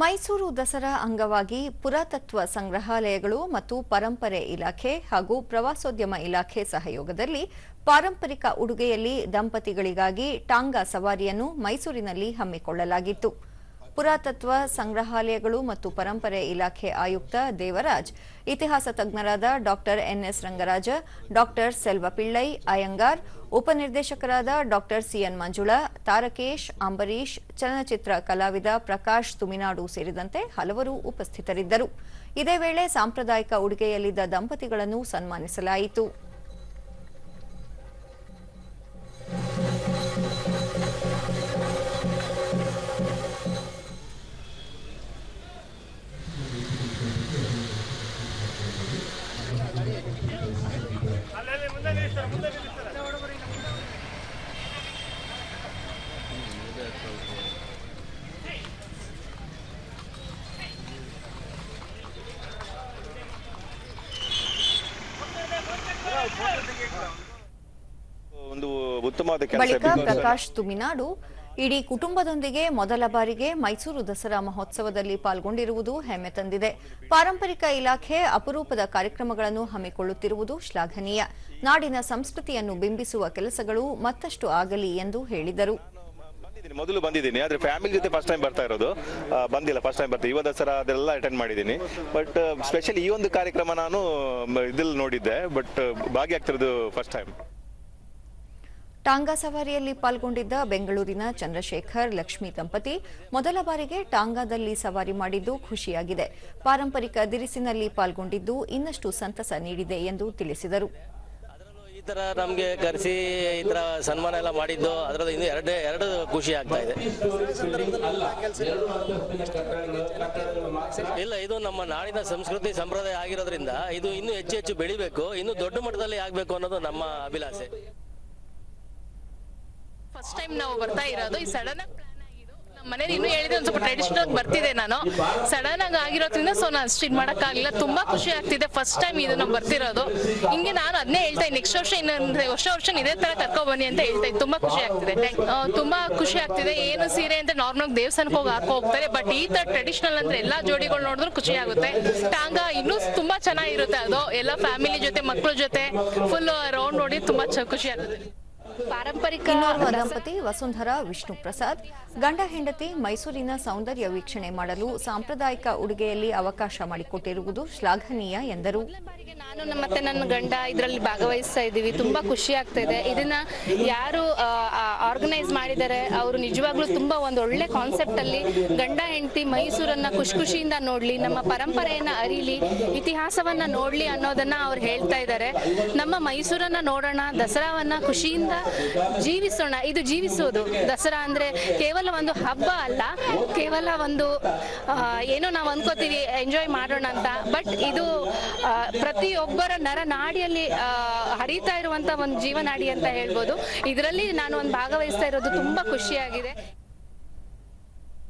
ಮೈಸೂರು ದಸರಾ ಅಂಗವಾಗಿ ಪುರಾತತ್ವ ಸಂಗ್ರಹಾಲಯಗಳು ಮತ್ತು ಪರಂಪರೆ ಇಲಾಖೆ ಹಾಗೂ ಪ್ರವಾಸೋದ್ಯಮ ಇಲಾಖೆ ಸಹಯೋಗದಲ್ಲಿ ಪಾರಂಪರಿಕ ಉಡುಗೆಯಲ್ಲಿ ದಂಪತಿಗಳಿಗಾಗಿ ಟಾಂಗಾ ಸವಾರಿಯನ್ನು ಮೈಸೂರಿನಲ್ಲಿ ಹಮ್ಮಿಕೊಳ್ಳಲಾಗಿತ್ತು. ಪುರಾತತ್ವ ಸಂಗ್ರಹಾಲಯಗಳು ಮತ್ತು ಪರಂಪರೆ ಇಲಾಖೆ ಆಯುಕ್ತ ದೇವರಾಜ್, ಇತಿಹಾಸ ತಜ್ಞರಾದ doctor N S Rangaraja, doctor Selvapillai Iyengar, ಉಪನಿರ್ದೇಶಕರಾದ doctor C N Manjula, Tarakesh Ambareesh ಚಲನಚಿತ್ರ ಕಲಾವಿದ ಪ್ರಕಾಶ್ ತುಮಿನಾಡು ಸೇರಿದಂತೆ ಹಲವರು ಉಪಸ್ಥಿತರಿದ್ದರು. ಇದೇ ವೇಳೆ ಸಾಂಪ್ರದಾಯಿಕ ಉಡುಗೆಯಲ್ಲಿದ್ದ ದಂಪತಿಗಳನ್ನು ಸನ್ಮಾನಿಸಲಾಯಿತು. ಒಂದು ಉತ್ತಮವಾದ ಕೆಲಸ ಬಳಿಕ ಪ್ರಕಾಶ್ ತುಮಿನಾಡು ಇಡೀ ಕುಟುಂಬದೊಂದಿಗೆ ಮೊದಲ ಬಾರಿಗೆ ಮೈಸೂರು ದಸರಾ ಮಹೋತ್ಸವದಲ್ಲಿ ಪಾಲ್ಗೊಂಡಿರುವುದು ಹೆಮ್ಮೆ ತಂದಿದೆ. ಪಾರಂಪರಿಕ ಇಲಾಖೆ ಅಪರೂಪದ ಕಾರ್ಯಕ್ರಮಗಳನ್ನು ಹಮ್ಮಿಕೊಳ್ಳುತ್ತಿರುವುದು ಶ್ಲಾಘನೀಯ. ನಾಡಿನ ಸಂಸ್ಕೃತಿಯನ್ನು ಬಿಂಬಿಸುವ ಕೆಲಸಗಳು ಮತ್ತಷ್ಟು ಆಗಲಿ ಎಂದು ಹೇಳಿದರು. ಮೊದಲು ಬಂದಿದ್ದೀನಿ. ಆದ್ರೆ ಫ್ಯಾಮಿಲಿ ಜೊತೆ ಫಸ್ಟ್ ಟೈಮ್ ಬರ್ತಾ ಇರೋದು. ಬಂದಿಲ್ಲ ಫಸ್ಟ್ ಟೈಮ್ ಬರ್ತಾ ಯುವ ದಸರಾ ಅದೆಲ್ಲ ಅಟೆಂಡ್ ಮಾಡಿದ್ದೀನಿ. ಬಟ್ ಸ್ಪೆಷಲಿ ಈ ಒಂದು ಕಾರ್ಯಕ್ರಮ ನಾನು ಇದ್ರಲ್ಲಿ ನೋಡಿದ್ದೆ. ಬಟ್ ಭಾಗಿಯಾಗ್ತಿರೋದು ಫಸ್ಟ್ ಟೈಮ್ ಟಾಂಗಾ ಸವಾರಿಯಲ್ಲಿ ಪಾಲ್ಗೊಂಡಿದ್ದ ಬೆಂಗಳೂರಿನ ಚಂದ್ರಶೇಖರ್, ಲಕ್ಷ್ಮಿ ದಂಪತಿ ಮೊದಲ ಬಾರಿಗೆ ಟಾಂಗಾದಲ್ಲಿ ಸವಾರಿ ಮಾಡಿದ್ದು ಖುಷಿಯಾಗಿದೆ. ಪಾರಂಪರಿಕ ದಿರಿಸಿನಲ್ಲಿ ಪಾಲ್ಗೊಂಡಿದ್ದು ಇನ್ನಷ್ಟು ಸಂತಸ ನೀಡಿದೆ ಎಂದು ತಿಳಿಸಿದರು. ಈ ತರ ನಮ್ಗೆ ಕರೆಸಿ, ಈ ತರ ಸನ್ಮಾನ ಎಲ್ಲ ಮಾಡಿದ್ದು, ಅದರಲ್ಲಿ ಇನ್ನು ಎರಡು ಎರಡು ಖುಷಿ ಆಗ್ತಾ ಇದೆ. ಇಲ್ಲ, ಇದು ನಮ್ಮ ನಾಡಿನ ಸಂಸ್ಕೃತಿ ಸಂಪ್ರದಾಯ ಆಗಿರೋದ್ರಿಂದ ಇದು ಇನ್ನೂ ಹೆಚ್ಚು ಹೆಚ್ಚು ಬೆಳಿಬೇಕು, ಇನ್ನು ದೊಡ್ಡ ಮಟ್ಟದಲ್ಲಿ ಆಗ್ಬೇಕು ಅನ್ನೋದು ನಮ್ಮ ಅಭಿಲಾಷೆ. ಫಸ್ಟ್ ಟೈಮ್ ನಾವು ಬರ್ತಾ ಇರೋದು ಈ ಸಡನ್ ಆಗಿ ಪ್ಲಾನ್ ಮನೇಲಿ ಇನ್ನೂ ಹೇಳಿದ್ರೆ ಒಂದು ಸ್ವಲ್ಪ ಟ್ರೆಡಿಷನಲ್ ಬರ್ತಿದೆ ನಾನು. ಸಡನ್ ಆಗಿ ಆಗಿರೋದ್ರಿಂದ ಸೊ ನಾನು ಅಷ್ಟು ಇದು ಮಾಡೋಕ್ಕಾಗಲಿಲ್ಲ. ತುಂಬಾ ಖುಷಿ ಆಗ್ತಿದೆ ಫಸ್ಟ್ ಟೈಮ್ ಇದು ಬರ್ತಿರೋದು. ಹಿಂಗೆ ನಾನು ಅದನ್ನೇ ಹೇಳ್ತಾ ಇದ್ದೀನಿ ನೆಕ್ಸ್ಟ್ ವರ್ಷ ಇನ್ನೊಂದು ವರ್ಷ ವರ್ಷ ಇದೇ ತರ ಕರ್ಕೊ ಬನ್ನಿ ಅಂತ ಹೇಳ್ತಾ ಇದ್ದೀನಿ. ತುಂಬಾ ಖುಷಿ ಆಗ್ತಿದೆ. ಆ, ತುಂಬಾ ಖುಷಿ ಆಗ್ತಿದೆ. ಏನು ಸೀರೆ ಅಂತ ನಾರ್ಮಲ್ ದೇವಸ್ಥಾನಕ್ಕೆ ಹೋಗಿ ಹಾಕೋ ಹೋಗ್ತಾರೆ ಬಟ್ ಈ ತರ ಟ್ರೆಡಿಷನಲ್ ಅಂದ್ರೆ ಎಲ್ಲಾ ಜೋಡಿಗಳು ನೋಡಿದ್ರು ಖುಷಿ ಆಗುತ್ತೆ. ಟಾಂಗ ಇನ್ನೂ ತುಂಬಾ ಚೆನ್ನಾಗಿರುತ್ತೆ ಅದು. ಎಲ್ಲ ಫ್ಯಾಮಿಲಿ ಜೊತೆ ಮಕ್ಕಳ ಜೊತೆ ಫುಲ್ ರೌಂಡ್ ನೋಡಿ ತುಂಬಾ ಚ- ಖುಷಿ ಆಗುತ್ತೆ ಪಾರಂಪರಿಕ ದಂಪತಿ ವಸುಂಧರಾ ವಿಷ್ಣು ಪ್ರಸಾದ್ ಗಂಡ ಹೆಂಡತಿ ಮೈಸೂರಿನ ಸೌಂದರ್ಯ ವೀಕ್ಷಣೆ ಮಾಡಲು ಸಾಂಪ್ರದಾಯಿಕ ಉಡುಗೆಯಲ್ಲಿ ಅವಕಾಶ ಮಾಡಿಕೊಟ್ಟಿರುವುದು ಶ್ಲಾಘನೀಯ ಎಂದರು. ನಾನು ಮತ್ತೆ ನನ್ನ ಗಂಡ ಇದರಲ್ಲಿ ಭಾಗವಹಿಸ್ತಾ ಇದ್ದೀವಿ. ತುಂಬಾ ಖುಷಿ ಆಗ್ತಾ ಇದೆ. ಇದನ್ನ ಯಾರು ಆರ್ಗನೈಸ್ ಮಾಡಿದರೆ ಅವರು ನಿಜವಾಗ್ಲೂ ತುಂಬಾ ಒಂದು ಒಳ್ಳೆ ಕಾನ್ಸೆಪ್ಟ್ ಅಲ್ಲಿ ಗಂಡ ಹೆಂಡತಿ ಮೈಸೂರನ್ನ ಖುಷಿ ಖುಷಿಯಿಂದ ನೋಡ್ಲಿ ನಮ್ಮ ಪರಂಪರೆಯನ್ನ ಅರಿಲಿ ಇತಿಹಾಸವನ್ನ ನೋಡ್ಲಿ ಅನ್ನೋದನ್ನ ಅವ್ರು ಹೇಳ್ತಾ ಇದ್ದಾರೆ. ನಮ್ಮ ಮೈಸೂರನ್ನ ನೋಡೋಣ ದಸರಾವನ್ನ ಖುಷಿಯಿಂದ ಜೀವಿಸೋಣ, ಇದು ಜೀವಿಸೋದು. ದಸರಾ ಅಂದ್ರೆ ಕೇವಲ ಒಂದು ಹಬ್ಬ ಅಲ್ಲ, ಕೇವಲ ಒಂದು ಏನೋ ನಾವು ಅನ್ಕೋತೀವಿ ಎಂಜಾಯ್ ಮಾಡೋಣ ಅಂತ. ಬಟ್ ಇದು ಪ್ರತಿಯೊಬ್ಬರ ನರನಾಡಿಯಲ್ಲಿ ನಾಡಿಯಲ್ಲಿ ಹರಿತಾ ಇರುವಂತ ಒಂದು ಜೀವನಾಡಿ ಅಂತ ಹೇಳ್ಬೋದು. ಇದರಲ್ಲಿ ನಾನು ಒಂದು ಭಾಗವಹಿಸ್ತಾ ಇರೋದು ತುಂಬಾ ಖುಷಿಯಾಗಿದೆ.